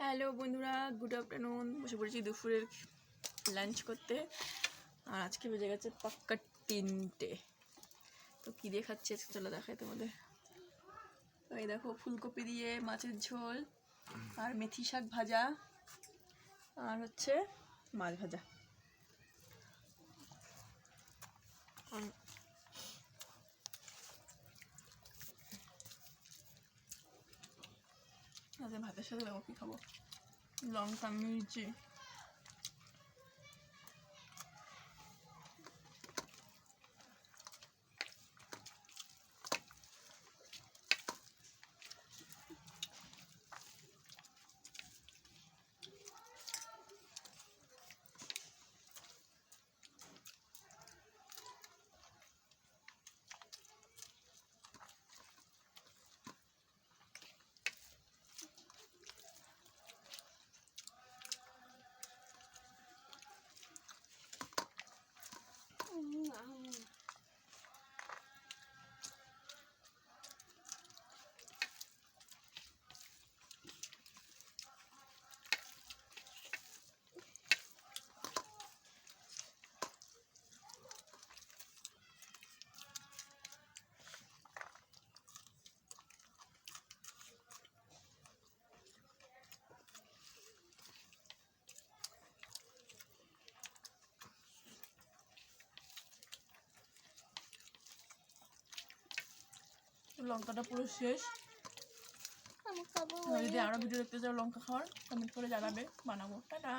Hello বন্ধুরা good afternoon বসে পড়েছি দুপুরের লাঞ্চ করতে। আর আজকে বেজে গেছে পাক্কা তিনটে। তো কী দিয়ে খাচ্ছি আজকে? চলো দেখাই তোমাদের। এই দেখো, ফুলকপি দিয়ে মাছের ঝোল, আর মেথি শাক ভাজা, আর হচ্ছে মাছ ভাজা। আজকে ভাতের সাথে দেখো কী খাব লঙ্কা মির্চি লঙ্কাটা পুরো শেষ। যদি আরও ভিডিও দেখতে চাও লঙ্কা খাওয়ার কমেন্ট করে জানাবে। বানাবো। টাটা।